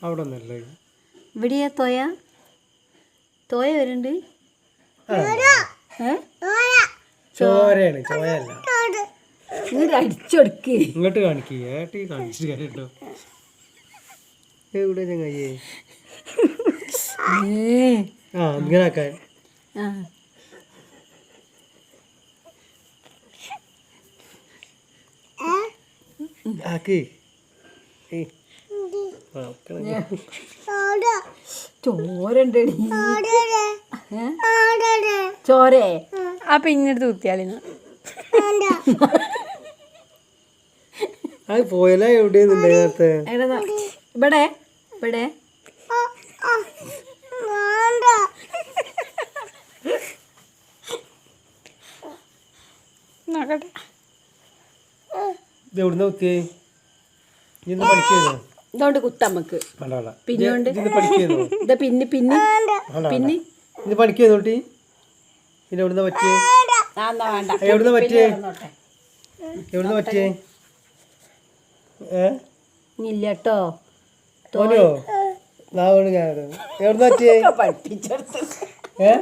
അവിടെ ഒന്നല്ലേ ഇവിടെയാ തോയ? തോയ വരുന്നുണ്ട്. ഏ? ചോരയാണ് ചോരയല്ല. ഇങ്ങോട്ട് അടിച്ചൊടുക്ക്. ഇങ്ങോട്ട് കാണിക്കുക ഏട്ടി കാണിച്ചിട്ട് കാര്യം കേട്ടോ എവിടെ ചങ്ങായിയേ ഏ. ആ ഇങ്ങനെ ആക്കാൻ. ആക്ക്. ഏയ്. ചോരണ്ടടി ചോരേ. ആ. പിന്നെടുത്ത് കുത്തിയാളിന്ന് അത് പോയാലോ എവിടെ ഇവിടെ ഇവിടെ. ഇത് എവിടുന്ന കുത്തിയേ? ഇന്ന് പഠിക്കുന്നു ഇതുകൊണ്ട് കുത്തമ്മക്ക് പിന്നെ ഇത് പിന്നെ പിന്നെ? പിന്നെ? ഇത് പഠിക്കുന്നു നോട്ടി പിന്നെ എവിടുന്ന പറ്റിയേ? എവിടുന്ന് വേണ്ട. എവിടുന്ന പറ്റിയേ? എവിടുന്ന് പറ്റിയേ? ഏ? ഇല്ല കേട്ടോ ഓനോ നാവണ് ഞാൻ എവിടുന്ന പറ്റിയേ? പഠിപ്പിച്ചെടുത്ത് ഏ?